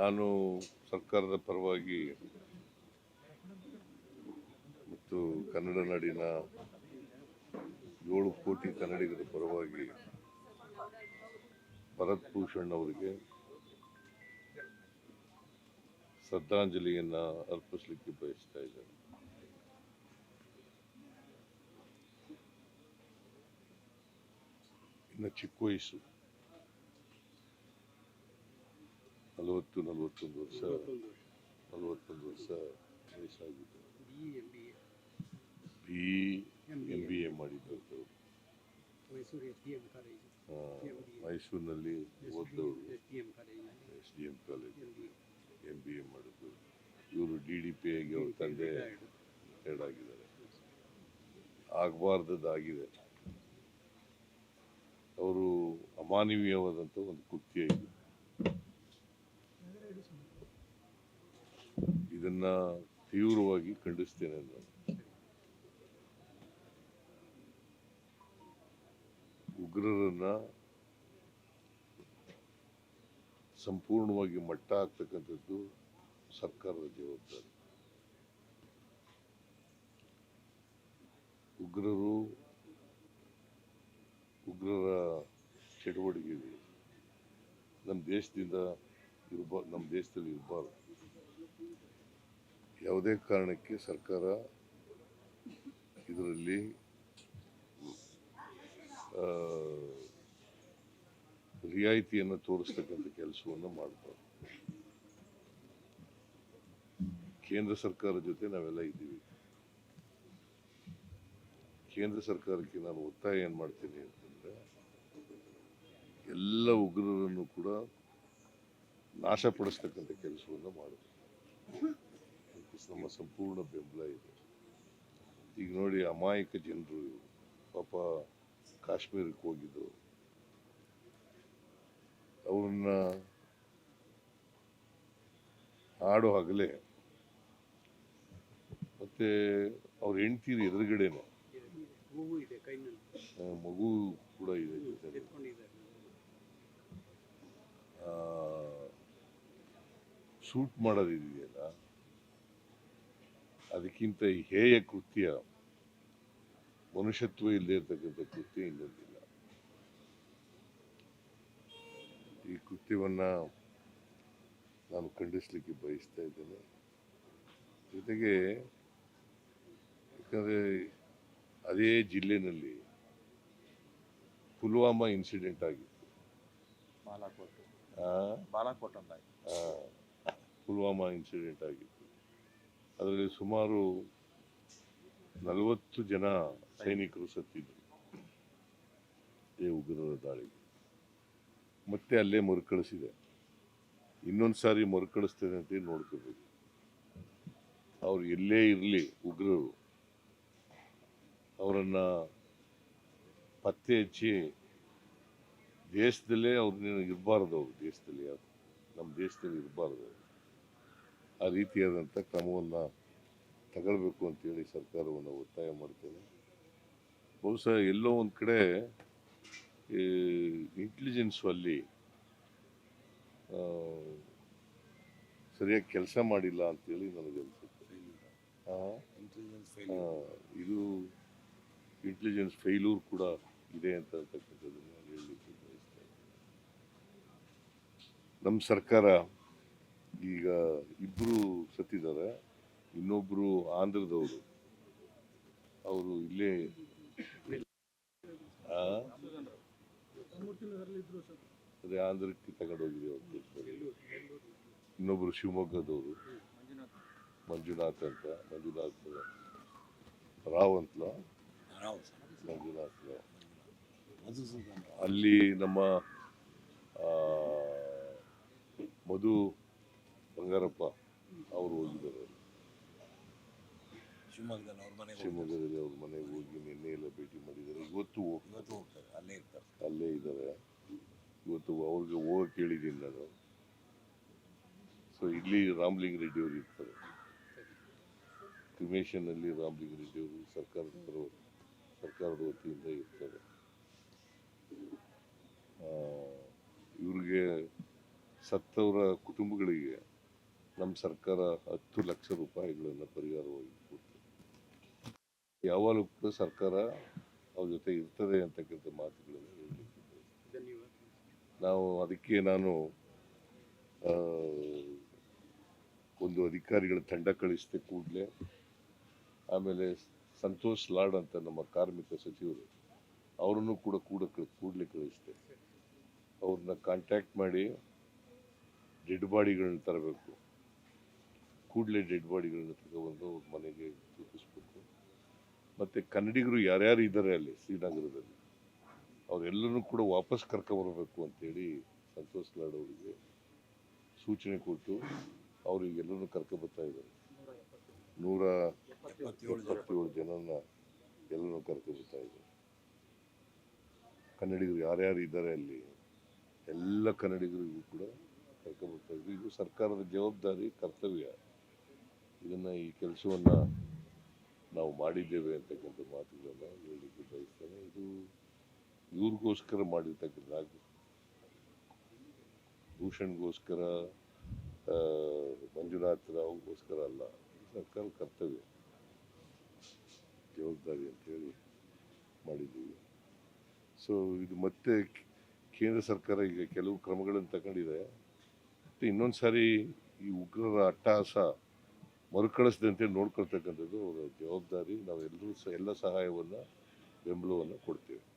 ನಾನು ಸರ್ಕಾರದ ಪರವಾಗಿ ಮತ್ತು ಕನ್ನಡ ನಾಡಿನ ಏಳು ಕೋಟಿ ಕನ್ನಡಿಗರ ಪರವಾಗಿ ಭರತ್ ಭೂಷಣ್ ಅವರಿಗೆ ಶ್ರದ್ಧಾಂಜಲಿಯನ್ನು ಅರ್ಪಿಸಲಿಕ್ಕೆ ಬಯಸ್ತಾ ಇದ್ದೇನೆ. ಇನ್ನು ಚಿಕ್ಕ ವಯಸ್ಸು. ನಲವತ್ತು ನಲವತ್ತೊಂದು ವರ್ಷ. ನಲವತ್ತೊಂದು ವರ್ಷ ವಯಸ್ಸಾಗಿದೆ. ಬಿ ಎಂ ಬಿ ಎ ಮಾಡಿದ್ದವರು ಮೈಸೂರಿನಲ್ಲಿ ಓದ್ದವರು. S D M college. S D M college. M B A. ಮಾಡಿದ್ದು. ಇವರು ಡಿ ಡಿ ಪಿ ಆಗಿ ಅವ್ರ ತಂದೆ ರಿಟೈರ್ಡ್ ಆಗಿದ್ದಾರೆ. ಆಗಬಾರ್ದದ್ದಾಗಿದೆ. ಅವರು ಅಮಾನವೀಯವಾದಂಥ ಒಂದು ಕೃತ್ಯ ಇದು. ಇದನ್ನ ತೀವ್ರವಾಗಿ ಖಂಡಿಸ್ತೇನೆ ನಾನು ಉಗ್ರರನ್ನ ಸಂಪೂರ್ಣವಾಗಿ ಮಟ್ಟ ಹಾಕ್ತಕ್ಕಂಥದ್ದು ಸರ್ಕಾರದ ಜವಾಬ್ದಾರಿ. ಉಗ್ರರು ಉಗ್ರರ ಚಟುವಟಿಕೆಗಳು ನಮ್ಮ ದೇಶದಿಂದ ಇರಬಾರ್ದು ನಮ್ಮ ದೇಶದಲ್ಲಿ ಇರಬಾರ್ದು. ಯಾವುದೇ ಕಾರಣಕ್ಕೆ ಸರ್ಕಾರ ಇದರಲ್ಲಿ ರಿಯಾಯಿತಿಯನ್ನು ತೋರಿಸ್ತಕ್ಕಂಥ ಕೆಲಸವನ್ನು ಮಾಡಬಾರ್ದು. ಕೇಂದ್ರ ಸರ್ಕಾರ ಜೊತೆ ನಾವೆಲ್ಲ ಇದ್ದೀವಿ. ಕೇಂದ್ರ ಸರ್ಕಾರಕ್ಕೆ ನಾನು ಒತ್ತಾಯ ಏನು ಮಾಡ್ತೀನಿ ಅಂತಂದರೆ, ಎಲ್ಲ ಉಗ್ರರನ್ನು ಕೂಡ ನಾಶಪಡಿಸ್ತಕ್ಕಂಥ ಕೆಲಸವನ್ನು ಅದಕ್ಕೆ ನಮ್ಮ ಸಂಪೂರ್ಣ ಬೆಂಬಲ ಇದೆ. ಈಗ ನೋಡಿ ಅಮಾಯಕ ಜನರು ಪಾಪ ಕಾಶ್ಮೀರಕ್ಕೆ ಹೋಗಿದ್ದು. ಅವ್ರನ್ನ ಆಡೋ ಹಗಲೇ ಮತ್ತೆ ಅವ್ರ ಹೆಂಡ್ತೀರಿ ಎದುರುಗಡೆನೆ. ಮಗು ಕೂಡ ಇದೆ ಶೂಟ್ ಮಾಡೋದಿದೆಯಲ್ಲ ಅದಕ್ಕಿಂತ ಹೇಯ ಕೃತ್ಯ ಮನುಷ್ಯತ್ವ ಇಲ್ಲದೆ ಇರ್ತಕ್ಕಂಥ ಕೃತ್ಯ ಇನ್ನೊಂದಿಲ್ಲ. ಈ ಕೃತ್ಯವನ್ನ ನಾನು ಖಂಡಿಸ್ಲಿಕ್ಕೆ ಬಯಸ್ತಾ ಇದ್ದೇನೆ. ಜೊತೆಗೆ ಯಾಕಂದರೆ ಅದೇ ಜಿಲ್ಲೆನಲ್ಲಿ ಪುಲ್ವಾಮಾ ಇನ್ಸಿಡೆಂಟ್ ಆಗಿತ್ತು. ಬಾಲಾಕೋಟ್. ಬಾಲಾಕೋಟ್ ಅಂತ. ಪುಲ್ವಾಮಾ ಇನ್ಸಿಡೆಂಟ್ ಆಗಿತ್ತು. ಅದರಲ್ಲಿ ಸುಮಾರು ನಲವತ್ತು ಜನ ಸೈನಿಕರು ಸತ್ತಿದ್ರು ಈ ಉಗ್ರರ ದಾಳಿಗೆ. ಮತ್ತೆ ಅಲ್ಲೇ ಮರುಕಳಿಸಿದೆ. ಇನ್ನೊಂದು ಸಾರಿ ಮರುಕಳಿಸ್ತೇನೆ ಅಂತ ನೋಡ್ಕೋಬೇಕು? ಅವ್ರು ಎಲ್ಲೇ ಇರಲಿ ಉಗ್ರರು. ಅವರನ್ನ ಪತ್ತೆ ಹಚ್ಚಿ ದೇಶದಲ್ಲೇ ಅವ್ರನ್ನ ಇರಬಾರ್ದು ಅವರು ದೇಶದಲ್ಲಿ ಯಾರು? ನಮ್ಮ ದೇಶದಲ್ಲಿ ಇರಬಾರ್ದು ಆ ರೀತಿಯಾದಂಥ ಕ್ರಮವನ್ನು ತಗೊಳ್ಬೇಕು ಅಂತೇಳಿ ಸರ್ಕಾರವನ್ನು ಒತ್ತಾಯ ಮಾಡ್ತೇನೆ. ಬಹುಶಃ ಎಲ್ಲೋ ಒಂದು ಕಡೆ ಇಂಟೆಲಿಜೆನ್ಸು ಅಲ್ಲಿ ಸರಿಯಾಗಿ ಕೆಲಸ ಮಾಡಿಲ್ಲ ಅಂತೇಳಿ ನನಗನ್ಸುತ್ತೆ ಅನಿಸುತ್ತೆ. ಇದು ಇಂಟೆಲಿಜೆನ್ಸ್ ಫೇಲ್ಯೂರ್ ಕೂಡ ಇದೆ ಅಂತ ಅಂತಕ್ಕಂಥದ್ದನ್ನು ಹೇಳಲಿಕ್ಕೆ ಬಯಸ್ತೇನೆ. ನಮ್ಮ ಸರ್ಕಾರ ಈಗ ಇಬ್ಬರು ಸತ್ತಿದ್ದಾರೆ. ಇನ್ನೊಬ್ಬರು ಆಂಧ್ರದವರು. ಅವರು ಇಲ್ಲೇ? ಅದೇ ಆಂಧ್ರಕ್ಕೆ ತಗೊಂಡೋಗಿದೆ ಇನ್ನೊಬ್ಬರು ಶಿವಮೊಗ್ಗದವರು. ಮಂಜುನಾಥ್ ಅಂತ, ಮಂಜುನಾಥ್ ರಾವ್ ಅಂತ ಮಂಜುನಾಥ್ ಅಲ್ಲಿ ನಮ್ಮ ಮಧು ಬಂಗಾರಪ್ಪ ಅವರು ಹೋಗಿದ್ದಾರೆ. ಶಿವಮೊಗ್ಗದಲ್ಲಿ ಅವ್ರ ಮನೆಗೆ. ಶಿವಮೊಗ್ಗದಲ್ಲಿ ಅವ್ರ ಮನೆಗೆ ಹೋಗಿ ನಿನ್ನೆ ಎಲ್ಲ ಭೇಟಿ ಮಾಡಿದ್ದಾರೆ. ಇವತ್ತು ಹೋಗ್- ಇವತ್ತು ಹೋಗ್ತಾರೆ. ಅಲ್ಲೇ ಇರ್ತಾರೆ. ಅಲ್ಲೇ ಇದ್ದಾರೆ. ಇವತ್ತು ಅವ್ರಿಗೆ ಹೋಗಕ್ಕೆ ಹೇಳಿದ್ದೀನಿ ನಾನು. ಸೊ ಇಲ್ಲಿ ರಾಮ್ಲಿಂಗ್ ರೆಡ್ಡಿ ಅವರು ಇರ್ತಾರೆ. ಕ್ರಿಮೇಷನ್ನಲ್ಲಿ ರಾಮ್ಲಿಂಗ್ ರೆಡ್ಡಿ ಅವರು ಸರ್ಕಾರದ ಪರ ಸರ್ಕಾರದ ವತಿಯಿಂದ ಇರ್ತಾರೆ. ಇವ್ರಿಗೆ ಸತ್ತವರ ಕುಟುಂಬಗಳಿಗೆ ನಮ್ಮ ಸರ್ಕಾರ ಹತ್ತು ಲಕ್ಷ ರೂಪಾಯಿಗಳನ್ನು ಪರಿಹಾರವಾಗಿ ಕೊಡ್ತದೆ ಯಾವಾಗಲೂ ಕೂಡ ಸರ್ಕಾರ ಅವ್ರ ಜೊತೆ ಇರ್ತದೆ ಅಂತಕ್ಕಂಥ ಮಾತುಗಳನ್ನು ಹೇಳಲಿಕ್ಕೆ ನಾವು ಅದಕ್ಕೆ ನಾನು ಒಂದು ಅಧಿಕಾರಿಗಳ ತಂಡ ಕಳಿಸಿದೆ ಕೂಡಲೇ, ಆಮೇಲೆ ಸಂತೋಷ್ ಲಾಡ್ ಅಂತ ನಮ್ಮ ಕಾರ್ಮಿಕ ಸಚಿವರು, ಅವರನ್ನು ಕೂಡ ಕೂಡ ಕೂಡಲೇ ಕಳಿಸಿದೆ. ಅವ್ರನ್ನ ಕಾಂಟ್ಯಾಕ್ಟ್ ಮಾಡಿ, ಡೆಡ್ ಬಾಡಿಗಳನ್ನ ತರಬೇಕು. ಕೂಡಲೇ ಡೆಡ್ ಬಾಡಿಗಳನ್ನ ತಗೊಬಂದು ಅವ್ರ ಮನೆಗೆ ತಲುಪಿಸ್ಬೇಕು ಮತ್ತು ಕನ್ನಡಿಗರು ಯಾರ್ಯಾರು ಇದ್ದಾರೆ ಅಲ್ಲಿ ಶ್ರೀನಗರದಲ್ಲಿ ಅವರೆಲ್ಲರೂ ಕೂಡ ವಾಪಸ್ ಕರ್ಕೊಬರಬೇಕು ಅಂತೇಳಿ ಸಂತೋಷ್ ಲಾಡ್ ಅವರಿಗೆ ಸೂಚನೆ ಕೊಟ್ಟು ಅವರಿಗೆಲ್ಲರೂ ಕರ್ಕೊಬರ್ತಾ ಇದ್ದಾರೆ. ನೂರ ಎಪ್ಪತ್ತೇಳು ಜನ. ಎಪ್ಪತ್ತೇಳು ಜನನ ಎಲ್ಲರೂ ಕರ್ಕೊಬರ್ತಾ ಇದ್ದಾರೆ. ಕನ್ನಡಿಗರು ಯಾರ್ಯಾರು ಇದ್ದಾರೆ ಅಲ್ಲಿ, ಎಲ್ಲ ಕನ್ನಡಿಗರಿಗೂ ಕೂಡ ಕರ್ಕೊಬರ್ತಾ ಇದ್ರು ಇದು ಸರ್ಕಾರದ ಜವಾಬ್ದಾರಿ, ಕರ್ತವ್ಯ. ಇದನ್ನ ಈ ಕೆಲಸವನ್ನ ನಾವು ಮಾಡಿದ್ದೇವೆ ಅಂತಕ್ಕಂಥ ಮಾತುಗಳನ್ನ ಹೇಳಲಿಕ್ಕೆ ಬಯಸ್ತೇನೆ. ಇದು ಇವ್ರಿಗೋಸ್ಕರ ಮಾಡಿರ್ತಕ್ಕಂಥ ಭೂಷಣ್ಗೋಸ್ಕರ ಮಂಜುನಾಥ್ ರಾವ್ಗೋಸ್ಕರ ಅಲ್ಲ ಸರ್ಕಾರ ಕರ್ತವ್ಯ. ಜವಾಬ್ದಾರಿ ಅಂತ ಹೇಳಿ ಮಾಡಿದ್ದೀವಿ. ಸೊ ಇದು ಮತ್ತೆ ಕೇಂದ್ರ ಸರ್ಕಾರ ಈಗ ಕೆಲವು ಕ್ರಮಗಳನ್ನು ತಗೊಂಡಿದೆ. ಮತ್ತು ಇನ್ನೊಂದು ಸಾರಿ ಈ ಉಗ್ರರ ಅಟ್ಟಹಾಸ ಮರುಕಳಿಸದಂತೆ ನೋಡ್ಕೊಳ್ತಕ್ಕಂಥದ್ದು ಜವಾಬ್ದಾರಿ. ನಾವೆಲ್ಲರೂ ಸಹ ಎಲ್ಲ ಸಹಾಯವನ್ನು ಬೆಂಬಲವನ್ನು ಕೊಡ್ತೇವೆ.